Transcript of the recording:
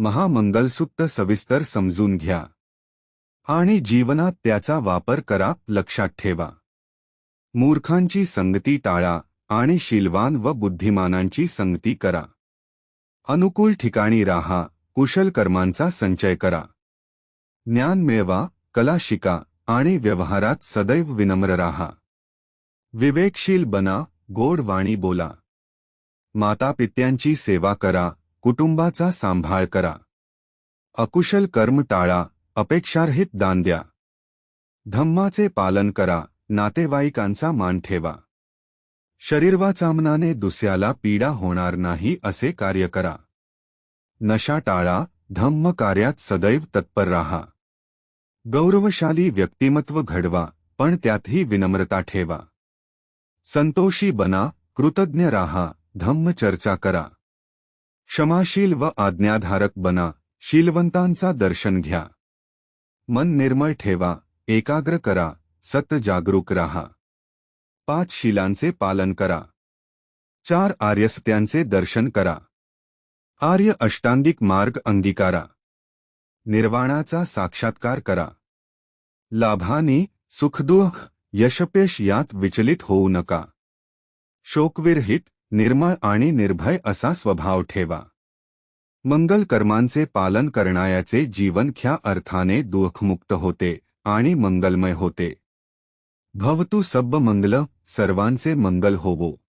महामंगलसूत्र सविस्तर समजून घ्या. आणि जीवनात त्याचा वापर करा लक्षात ठेवा. मूर्खांची संगती टाळा आणि शीलवान व बुद्धिमानांची संगती करा. अनुकूल ठिकाणी राहा कुशल कर्मांचा संचय करा. ज्ञान मिळवा कला शिका आणि व्यवहारात सदैव विनम्र राहा. विवेकशील बना गोड वाणी बोला. मातापित्यांची सेवा करा कुटुंबाचा सांभाळ करा. अकुशल कर्म टाळा, अपेक्षारहित दान द्या. धम्माचे पालन करा, नातेवाईकांचा मान ठेवा. शरीरवाचामनाने दुसऱ्याला पीडा होणार नाही असे कार्य करा. नशा टाळा, धम्म कार्यात सदैव तत्पर राहा. गौरवशाली व्यक्तिमत्व घडवा, पण त्यातही विनम्रता ठेवा. संतोषी बना, कृतज्ञ राहा, धम्म चर्चा करा. क्षमाशील व आज्ञाधारक बना, शीलवंतांचा दर्शन घ्या. मन निर्मळ ठेवा, एकाग्र करा, सत जागरूक राहा. पाच शिलांचे पालन करा. चार आर्यसत्यांचे दर्शन करा. आर्य अष्टांगिक मार्ग अंगीकारा. निर्वाणाचा साक्षात्कार करा. लाभानी, सुखदुःख, यशपेश यात विचलित होऊ नका. शोकविरहित निर्मळ आणि निर्भय असा स्वभाव ठेवा. मंगल कर्मांचे पालन करणायाचे जीवन ख्या अर्थाने दुःखमुक्त होते आणि मंगलमय होते. भवतु सब्ब मंगल सर्वांचे मंगल होवो.